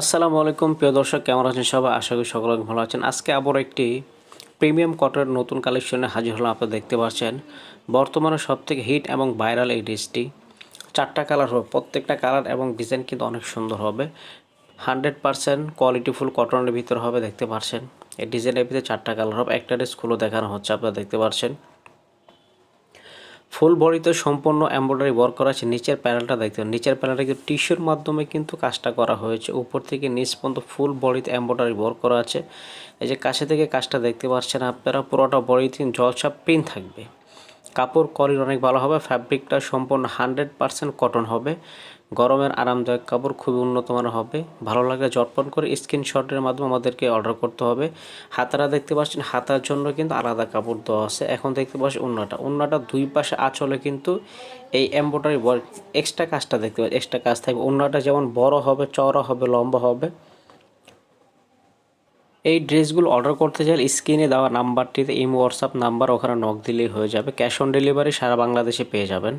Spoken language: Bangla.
আসসালামু আলাইকুম, প্রিয় দর্শক, কেমন আছেন সবাই? আশা করি সকলে ভালো আছেন। আজকে আবার একটি প্রিমিয়াম কটনের নতুন কালেকশনে হাজির হলাম, আপনারা দেখতে পাচ্ছেন। বর্তমানে সবথেকে হিট এবং ভাইরাল এই ড্রেসটি। চারটা কালার হবে, প্রত্যেকটা কালার এবং ডিজাইন কিন্তু অনেক সুন্দর হবে। হান্ড্রেড পারসেন্ট কোয়ালিটিফুল কটনের ভিতরে হবে, দেখতে পাচ্ছেন। এই ডিজাইনের ভিতরে চারটা কালার হবে, একটা ড্রেস খুলে দেখানো হচ্ছে, আপনারা দেখতে পাচ্ছেন। ফুল বডিতে সম্পূর্ণ এমব্রয়ডারি ওয়ার্ক করা আছে। নিচের প্যানেলটা দেখতে পাবেন নিচের প্যানেলটা কিন্তু টিস্যুর মাধ্যমে কিন্তু কাজটা করা হয়েছে। উপর থেকে নিচ পর্যন্ত ফুল বডিতে এমব্রয়ডারি ওয়ার্ক করা আছে। এই যে কাছে থেকে কাজটা দেখতে পাচ্ছেন আপনারা, পুরোটা বডিতে জলসা প্রিন্ট থাকবে। কাপড় কোয়ালিটি অনেক ভালো হবে ফ্যাব্রিকটা সম্পূর্ণ হান্ড্রেড পারসেন্ট কটন হবে। গরমের আরামদায়ক কাপড় খুবই উন্নত মানের হবে। ভালো লাগলে জটপন করে স্ক্রিনশটের মাধ্যমে আমাদেরকে অর্ডার করতে হবে। হাতারা দেখতে পাচ্ছেন, হাতার জন্য কিন্তু আলাদা কাপড় দেওয়া আছে। এখন দেখতে পাচ্ছি উন্নাটা। উন্নাটা দুই পাশে আঁচলে কিন্তু এই এম্ব্রয়ডারি ওয়ার্ক এক্সট্রা কাজটা দেখতে পাচ্ছেন এক্সট্রা কাজ থাকবে। উন্নাটা যেমন বড় হবে, চওড়া হবে, লম্বা হবে। এই ড্রেসগুলো অর্ডার করতে চাইলে স্ক্রিনে দেওয়া নাম্বারটিতে এম হোয়াটসঅ্যাপ নাম্বার ওখানে নক দিলেই হয়ে যাবে। ক্যাশ অন ডেলিভারি সারা বাংলাদেশে পেয়ে যাবেন।